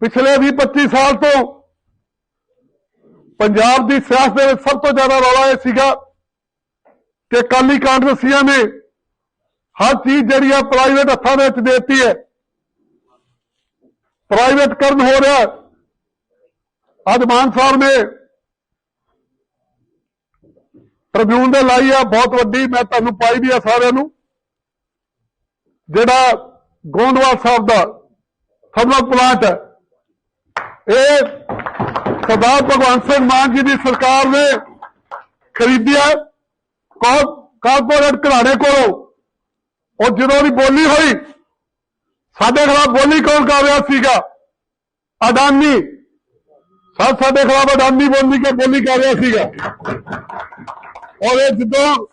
ਪਿਛਲੇ 20-25 ਸਾਲ ਤੋਂ ਪੰਜਾਬ ਦੀ ਸਿਆਸਤ ਦੇ ਵਿੱਚ ਸਭ ਤੋਂ ਜ਼ਿਆਦਾ ਰੌਲਾ ਇਹ ਸੀਗਾ ਕਿ ਕਾਲੀ ਕਾਂਗਰਸੀਆਂ ਨੇ ਹਰ ਚੀਜ਼ ਜਿਹੜੀ ਆ ਪ੍ਰਾਈਵੇਟ ਹੱਥਾਂ ਦੇ ਵਿੱਚ ਦੇ ਦਿੱਤੀ ਹੈ। ਪ੍ਰਾਈਵੇਟ ਕਰਨ ਹੋ ਰਿਹਾ। ਅੱਜ ਮਾਨ ਸਾਹਿਬ ਨੇ ਟ੍ਰਿਬਿਊਨ ਦੇ ਲਾਈ ਆ, ਬਹੁਤ ਵੱਡੀ, ਮੈਂ ਤੁਹਾਨੂੰ ਪਾਈ ਵੀ ਆ ਸਾਰਿਆਂ ਨੂੰ। ਜਿਹੜਾ ਗੋਂਦਵਾਲ ਸਾਹਿਬ ਦਾ ਥਰਮਲ ਪਲਾਂਟ ਹੈ ਇਹ ਸਰਦਾਰ ਭਗਵੰਤ ਸਿੰਘ ਮਾਨ ਜੀ ਦੀ ਸਰਕਾਰ ਨੇ ਖਰੀਦਿਆ ਕੌ- ਕਾਰਪੋਰੇਟ ਘਰਾਣੇ ਕੋਲੋਂ। ਉਹ ਜਦੋਂ ਦੀ ਬੋਲੀ ਹੋਈ, ਸਾਡੇ ਖਿਲਾਫ ਬੋਲੀ ਕੌਣ ਕਰ ਰਿਹਾ ਸੀਗਾ? ਅਡਾਨੀ। ਸਭ ਸਾਡੇ ਖਿਲਾਫ ਅਡਾਨੀ ਬੋਲੀ ਕੇ ਬੋਲੀ ਕਰ ਰਿਹਾ ਸੀਗਾ। ਔਰ ਇਹ ਜਦੋਂ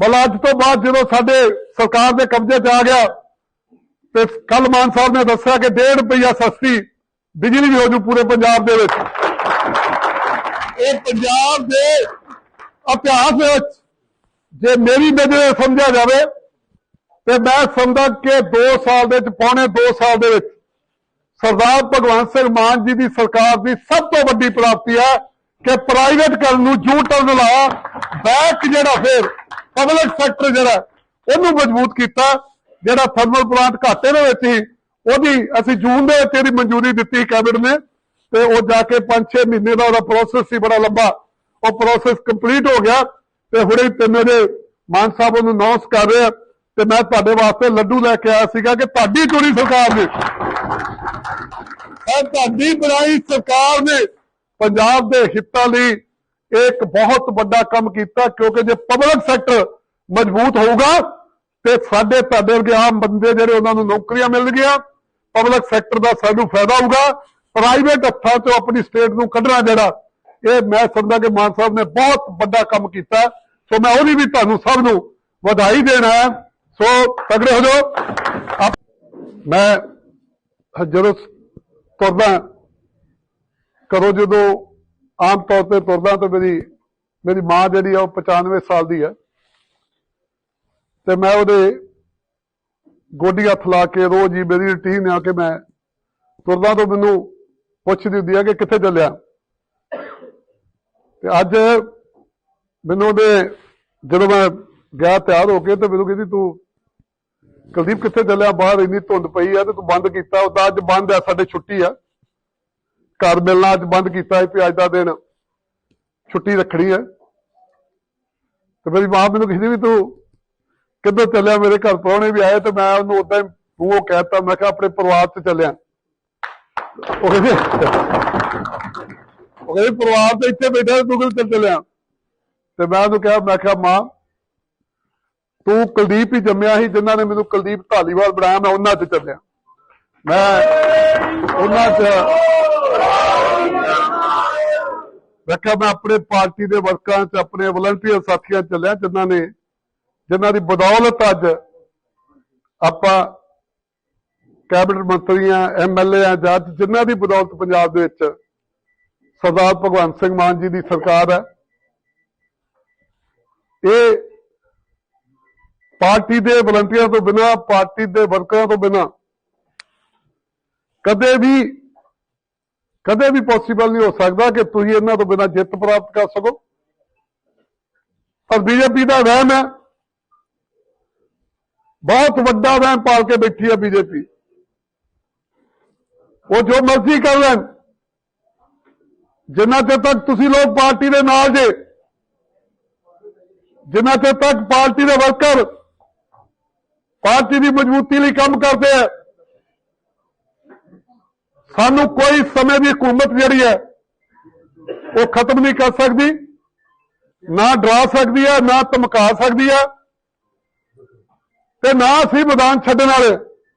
ਬਲਾਜ ਤੋਂ ਬਾਅਦ ਜਦੋਂ ਸਾਡੇ ਸਰਕਾਰ ਦੇ ਕਬਜ਼ੇ 'ਚ ਆ ਗਿਆ, ਤੇ ਕੱਲ ਮਾਨ ਸਾਹਿਬ ਨੇ ਦੱਸਿਆ ਕਿ 1.5 ਰੁਪਈਆ ਸਸਤੀ ਬਿਜਲੀ ਵੀ ਹੋ ਜੂ ਪੂਰੇ ਪੰਜਾਬ ਦੇ ਵਿੱਚ। ਇਹ ਪੰਜਾਬ ਦੇ ਇਤਿਹਾਸ ਦੇ ਵਿੱਚ ਜੇ ਮੇਰੀ ਨਜ਼ਰ ਸਮਝਿਆ ਜਾਵੇ ਤੇ ਮੈਂ ਸਮਝਦਾ ਕਿ 2 ਸਾਲ ਦੇ ਵਿੱਚ, ਪੌਣੇ 2 ਸਾਲ ਦੇ ਵਿੱਚ ਸਰਦਾਰ ਭਗਵੰਤ ਸਿੰਘ ਮਾਨ ਜੀ ਦੀ ਸਰਕਾਰ ਦੀ ਸਭ ਤੋਂ ਵੱਡੀ ਪ੍ਰਾਪਤੀ ਹੈ ਕਿ ਪ੍ਰਾਈਵੇਟ ਕਰਨ ਨੂੰ ਜੂ ਟਰਨ ਲਾ ਬੈਕ ਜਿਹੜਾ ਫਿਰ ਪਬਲਿਕ ਸੈਕਟਰ ਜਿਹੜਾ ਉਹਨੂੰ ਮਜ਼ਬੂਤ ਕੀਤਾ, ਜਿਹੜਾ ਥਰਮਲ ਪਲਾਂਟ ਘਾਟੇ ਦੇ ਵਿੱਚ ਹੀ ਉਹਦੀ ਅਸੀਂ ਜੂਨ ਦੇ ਵਿੱਚ ਇਹਦੀ ਮਨਜ਼ੂਰੀ ਦਿੱਤੀ ਕੈਬਨਿਟ ਨੇ ਤੇ ਉਹ ਜਾ ਕੇ 5-6 ਮਹੀਨੇ ਦਾ ਉਹਦਾ ਪ੍ਰੋਸੈਸ ਸੀ ਬੜਾ ਲੰਬਾ। ਉਹ ਪ੍ਰੋਸੈਸ ਕੰਪਲੀਟ ਹੋ ਗਿਆ ਤੇ ਹੁਣੇ ਤਿੰਨ ਦੇ ਮਾਨ ਸਾਹਿਬ ਉਹਨੂੰ ਅਨਾਉਂਸ ਕਰ ਰਹੇ ਆ ਤੇ ਮੈਂ ਤੁਹਾਡੇ ਵਾਸਤੇ ਲੱਡੂ ਲੈ ਕੇ ਆਇਆ ਸੀਗਾ ਕਿ ਤੁਹਾਡੀ ਚੁਣੀ ਸਰਕਾਰ ਨੇ। ਇਹ ਤੁਹਾਡੀ ਬਣਾਈ ਸਰਕਾਰ ਨੇ ਪੰਜਾਬ ਦੇ ਹਿੱਤਾਂ ਲਈ ਇੱਕ ਬਹੁਤ ਵੱਡਾ ਕੰਮ ਕੀਤਾ ਕਿਉਂਕਿ ਜੇ ਪਬਲਿਕ ਸੈਕਟਰ ਮਜ਼ਬੂਤ ਹੋਊਗਾ ਤੇ ਸਾਡੇ ਤੁਹਾਡੇ ਵਰਗੇ ਆਮ ਬੰਦੇ ਜਿਹੜੇ ਉਹਨਾਂ ਨੂੰ ਨੌਕਰੀਆਂ ਮਿਲਣਗੀਆਂ ਪਬਲਿਕ ਸੈਕਟਰ ਦਾ ਸਾਨੂੰ ਫਾਇਦਾ ਹੋਊਗਾ। ਪ੍ਰਾਈਵੇਟ ਹੱਥਾਂ ਤੋਂ ਆਪਣੀ ਸਟੇਟ ਨੂੰ ਕੱਢਣਾ ਜਿਹੜਾ, ਇਹ ਮੈਂ ਸਮਝਦਾ ਕਿ ਮਾਨ ਸਾਹਿਬ ਨੇ ਬਹੁਤ ਵੱਡਾ ਕੰਮ ਕੀਤਾ। ਸੋ ਮੈਂ ਉਹਦੀ ਵੀ ਤੁਹਾਨੂੰ ਸਭ ਨੂੰ ਵਧਾਈ ਦੇਣਾ ਸੋ ਤਗੜੇ ਹੋ ਜਾਓ। ਮੈਂ ਜਦੋਂ ਤੁਰਦਾ ਕਰੋ ਜਦੋਂ ਆਮ ਤੌਰ ਤੇ ਤੁਰਦਾ ਤਾਂ ਮੇਰੀ ਮੇਰੀ ਮਾਂ ਜਿਹੜੀ ਆ ਉਹ 95 ਸਾਲ ਦੀ ਹੈ ਤੇ ਮੈਂ ਉਹਦੇ ਗੋਡੀ ਹੱਥ ਲਾ ਕੇ ਰੋਜ਼ ਹੀ ਮੇਰੀ ਰੁਟੀਨ ਆ ਕਿ ਮੈਂ ਤੁਰਦਾ ਤਾਂ ਮੈਨੂੰ ਪੁੱਛਦੀ ਹੁੰਦੀ ਆ ਕਿ ਕਿੱਥੇ ਚੱਲਿਆ। ਤੇ ਅੱਜ ਮੈਨੂੰ ਉਹਦੇ ਜਦੋਂ ਮੈਂ ਗਿਆ ਤਿਆਰ ਹੋ ਕੇ ਤੇ ਮੈਨੂੰ ਕਹਿੰਦੀ, ਤੂੰ ਕੁਲਦੀਪ ਕਿੱਥੇ ਚੱਲਿਆ? ਬਾਹਰ ਇੰਨੀ ਧੁੰਦ ਪਈ ਆ ਤੇ ਤੂੰ ਬੰਦ ਕੀਤਾ। ਉਹ ਤਾਂ ਅੱਜ ਬੰਦ ਆ, ਸਾਡੇ ਛੁੱਟੀ ਆ। ਘਰ ਮਿਲਣਾ ਅੱਜ ਬੰਦ ਕੀਤਾ ਹੈ ਵੀ ਅੱਜ ਦਾ ਦਿਨ ਛੁੱਟੀ ਰੱਖਣੀ ਹੈ ਤੇ ਮੇਰੀ ਮਾਂ ਮੈਨੂੰ ਕਹਿੰਦੀ ਵੀ ਤੂੰ ਕਿੱਧਰ ਚੱਲਿਆ, ਮੇਰੇ ਘਰ ਪ੍ਰਾਹੁਣੇ ਵੀ ਆਏ ਤੇ ਮੈਂ ਉਹਨੂੰ ਉਦਾਂ ਹੀ ਮੂੰਹੋਂ ਕਹਿਤਾ, ਮੈਂ ਕਿਹਾ ਆਪਣੇ ਪਰਿਵਾਰ 'ਚ ਚੱਲਿਆ। ਉਹ ਕਹਿੰਦੀ ਉਹ ਕਹਿੰਦੀ ਪਰਿਵਾਰ ਤੇ ਇੱਥੇ ਬੈਠਾ ਤੂੰ ਕਿੱਥੇ ਚੱਲਿਆ? ਤੇ ਮੈਂ ਉਹਨੂੰ ਕਿਹਾ, ਮੈਂ ਕਿਹਾ, ਮਾਂ, ਤੂੰ ਕੁਲਦੀਪ ਹੀ ਜੰਮਿਆ ਸੀ, ਜਿਨ੍ਹਾਂ ਨੇ ਮੈਨੂੰ ਕੁਲਦੀਪ ਢਾਲੀਵਾਲ ਬਣਾਇਆ, ਮੈਂ ਉਹਨਾਂ 'ਚ ਚੱਲਿਆ। ਮੈਂ ਉਹਨਾਂ 'ਚ ਮੈਂ ਕਿਹਾ, ਮੈਂ ਆਪਣੇ ਪਾਰਟੀ ਦੇ ਵਰਕਰਾਂ 'ਚ, ਆਪਣੇ ਵਲੰਟੀਅਰ ਸਾਥੀਆਂ ਚੱਲਿਆ, ਜਿਨ੍ਹਾਂ ਨੇ ਜਿਨ੍ਹਾਂ ਦੀ ਬਦੌਲਤ ਅੱਜ ਆਪਾਂ ਕੈਬਨਿਟ ਮੰਤਰੀਆਂ ਐਮਐਲਏ ਆ ਜੱਜ ਜਿਨ੍ਹਾਂ ਦੀ ਬਦੌਲਤ ਪੰਜਾਬ ਦੇ ਵਿੱਚ ਸਰਦਾਰ ਭਗਵੰਤ ਸਿੰਘ ਮਾਨ ਜੀ ਦੀ ਸਰਕਾਰ ਹੈ, ਇਹ ਪਾਰਟੀ ਦੇ ਵਲੰਟੀਅਰਾਂ ਤੋਂ ਬਿਨਾ, ਪਾਰਟੀ ਦੇ ਵਰਕਰਾਂ ਤੋਂ ਬਿਨਾ ਕਦੇ ਵੀ ਕਦੇ ਵੀ ਪੋਸੀਬਲ ਨਹੀਂ ਹੋ ਸਕਦਾ ਕਿ ਤੁਸੀਂ ਇਹਨਾਂ ਤੋਂ ਬਿਨਾ ਜਿੱਤ ਪ੍ਰਾਪਤ ਕਰ ਸਕੋ। ਪਰ ਬੀਜੇਪੀ ਦਾ ਵਹਿਮ ਹੈ ਬਹੁਤ ਵੱਡਾ ਵਹਿਮ ਪਾਲ ਕੇ ਬੈਠੀ ਹੈ ਬੀਜੇਪੀ ਉਹ ਜੋ ਮਰਜ਼ੀ ਕਰ ਲੈਣ ਜਿੰਨਾ ਚਿਰ ਤੱਕ ਤੁਸੀਂ ਲੋਕ ਪਾਰਟੀ ਦੇ ਨਾਲ ਜੇ ਜਿੰਨਾ ਚਿਰ ਤੱਕ ਪਾਰਟੀ ਦੇ ਵਰਕਰ ਪਾਰਟੀ ਦੀ ਮਜ਼ਬੂਤੀ ਲਈ ਕੰਮ ਕਰਦੇ ਆ ਸਾਨੂੰ ਕੋਈ ਸਮੇਂ ਦੀ ਹਕੂਮਤ ਜਿਹੜੀ ਹੈ ਉਹ ਖਤਮ ਨਹੀਂ ਕਰ ਸਕਦੀ ਨਾ ਡਰਾ ਸਕਦੀ ਹੈ ਨਾ ਧਮਕਾ ਸਕਦੀ ਹੈ ਤੇ ਨਾ ਅਸੀਂ ਮੈਦਾਨ ਛੱਡਣ ਵਾਲੇ।